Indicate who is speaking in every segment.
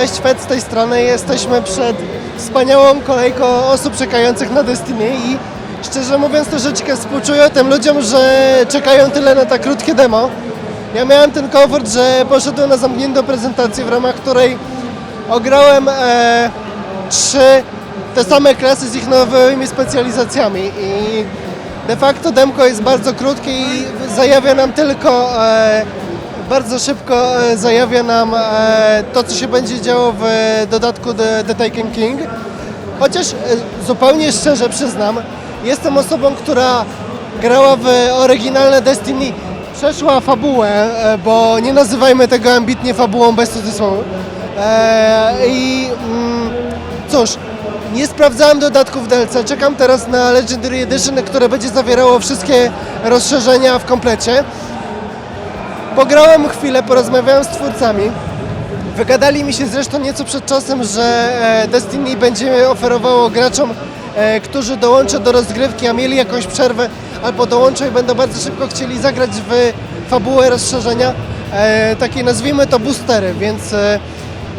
Speaker 1: Cześć, Fed z tej strony. Jesteśmy przed wspaniałą kolejką osób czekających na Destiny i szczerze mówiąc troszeczkę współczuję tym ludziom, że czekają tyle na tak krótkie demo. Ja miałem ten komfort, że poszedłem na zamkniętą prezentację, w ramach której ograłem e, trzy te same klasy z ich nowymi specjalizacjami i de facto demko jest bardzo krótkie i zajawia nam tylko e, bardzo szybko e, zajawia nam e, to, co się będzie działo w dodatku The, The Taken King. Chociaż e, zupełnie szczerze przyznam, jestem osobą, która grała w oryginalne Destiny, przeszła fabułę, e, bo nie nazywajmy tego ambitnie fabułą bez cudzysłowu. E, I mm, cóż, nie sprawdzałem dodatków DLC, czekam teraz na Legendary Edition, które będzie zawierało wszystkie rozszerzenia w komplecie. Pograłem chwilę, porozmawiałem z twórcami. Wygadali mi się zresztą nieco przed czasem, że e, Destiny będzie oferowało graczom, e, którzy dołączą do rozgrywki, a mieli jakąś przerwę, albo dołączą i będą bardzo szybko chcieli zagrać w fabułę rozszerzenia, e, takie nazwijmy to boostery, więc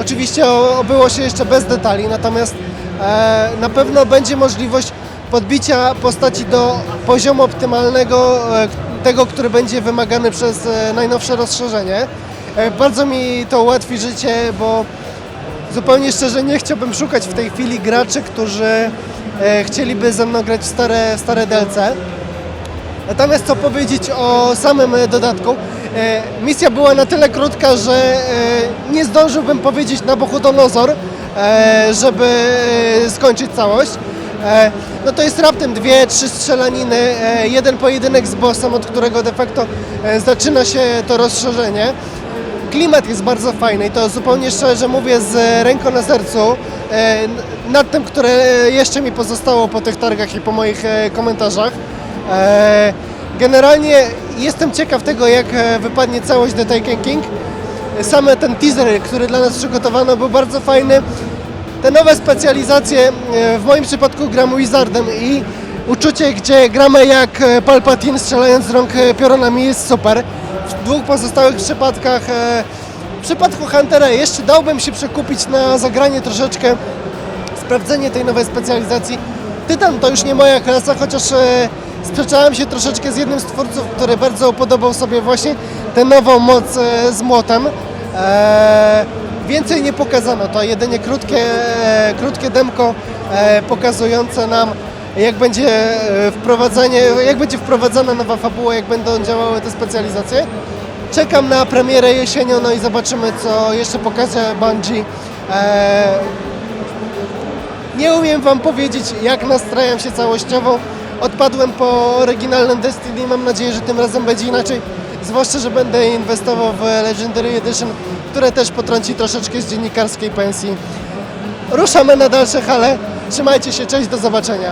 Speaker 1: oczywiście obyło się jeszcze bez detali, natomiast na pewno będzie możliwość podbicia postaci do poziomu optymalnego, tego, który będzie wymagany przez e, najnowsze rozszerzenie. E, Bardzo mi to ułatwi życie, bo zupełnie szczerze nie chciałbym szukać w tej chwili graczy, którzy e, chcieliby ze mną grać w stare, stare DLC. Natomiast co powiedzieć o samym dodatku? Misja była na tyle krótka, że nie zdążyłbym powiedzieć na Bohudonozor, e, żeby skończyć całość. E, No to jest raptem dwie, trzy strzelaniny, e, jeden pojedynek z bossem, od którego de facto e, zaczyna się to rozszerzenie. Klimat jest bardzo fajny i to zupełnie szczerze mówię z ręką na sercu nad tym, które jeszcze mi pozostało po tych targach i po moich komentarzach. Generalnie jestem ciekaw tego, jak wypadnie całość The Taken King. Same ten teaser, który dla nas przygotowano, był bardzo fajny. Te nowe specjalizacje, e, w moim przypadku gram Wizardem i uczucie, gdzie gramy jak e, Palpatine strzelając z rąk e, piorunami jest super. W dwóch pozostałych przypadkach, w przypadku Huntera jeszcze dałbym się przekupić na zagranie troszeczkę, sprawdzenie tej nowej specjalizacji. Tytan to już nie moja klasa, chociaż sprzeczałem się troszeczkę z jednym z twórców, który bardzo upodobał sobie właśnie tę nową moc z młotem. E, więcej nie pokazano, to jedynie krótkie, krótkie demko e, pokazujące nam jak będzie e, jak będzie wprowadzana nowa fabuła, jak będą działały te specjalizacje. Czekam na premierę jesienią, no i zobaczymy co jeszcze pokaże Bungie. E, nie umiem Wam powiedzieć, jak nastrajam się całościowo. Odpadłem po oryginalnym Destiny. Mam nadzieję, że tym razem będzie inaczej. Zwłaszcza, że będę inwestował w Legendary Edition, które też potrąci troszeczkę z dziennikarskiej pensji. Ruszamy na dalsze hale. Trzymajcie się, cześć, do zobaczenia.